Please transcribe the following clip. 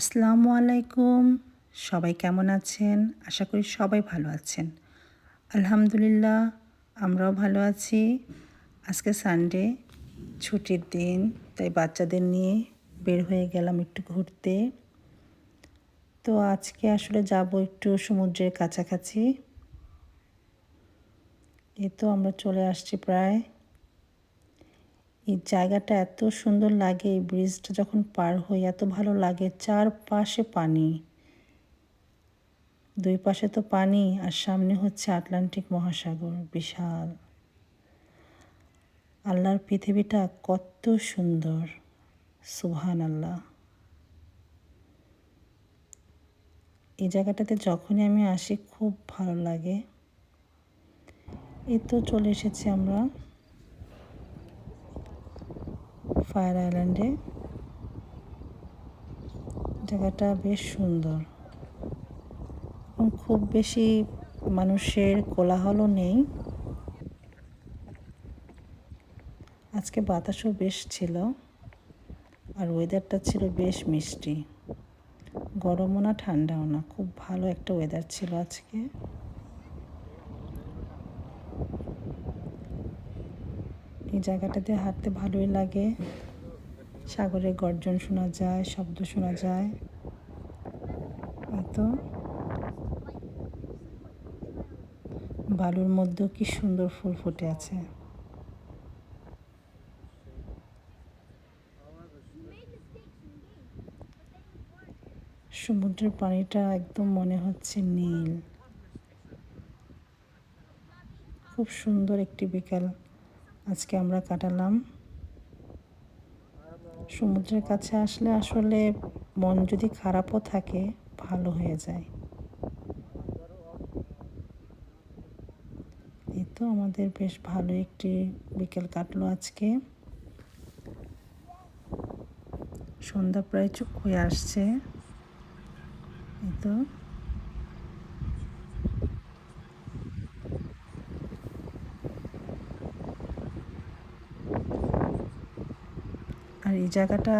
আসসালামু আলাইকুম। সবাই কেমন আছেন? আশা করি সবাই ভালো আছেন। আলহামদুলিল্লাহ, আমরাও ভালো আছি। আজকে সানডে ছুটির দিন, তাই বাচ্চাদের নিয়ে বের হয়ে গেলাম একটু ঘুরতে। তো আজকে আসলে যাব একটু সমুদ্রের কাছাকাছি। এ তো আমরা চলে আসছি প্রায় এই জায়গাটা এত সুন্দর লাগে, এই ব্রিজটা যখন পার হই এত ভালো লাগে, চারপাশে পানি। দুই পাশে তো পানি, আর সামনে হচ্ছে আটলান্টিক মহাসাগর, বিশাল। আল্লাহর পৃথিবীটা কত সুন্দর সুহান আল্লাহ এই জায়গাটাতে যখনই আমি আসি, খুব ভালো লাগে। এই তো চলে এসেছি আমরা। ফায়ার আইল্যান্ডে। জায়গাটা বেশ সুন্দর। খুব বেশি মানুষের কোলাহলও নেই। আজকে বাতাসও বেশ ছিল আর ওয়েদারটা ছিল বেশ মিষ্টি। গরমও না, ঠান্ডাও না। খুব ভালো একটা ওয়েদার ছিল আজকে। এই জায়গাটাতে হাঁটতে ভালোই লাগে। সাগরের গর্জন শোনা যায়, শব্দ শোনা যায়। তো বালুর মধ্যেও কি সুন্দর ফুল ফুটে আছে। সমুদ্রের পানিটা একদম মনে হচ্ছে নীল। খুব সুন্দর একটি বিকাল। আজকে আমরা কাটালাম। সমুদ্রের কাছে আসলে আসলে মন যদি খারাপও থাকে, ভালো হয়ে যায়। এই তো আমাদের বেশ ভালো একটি বিকেল কাটলো আজকে। সন্ধ্যা প্রায় চুপ হয়ে আসছে। এই তো। আর এই জায়গাটা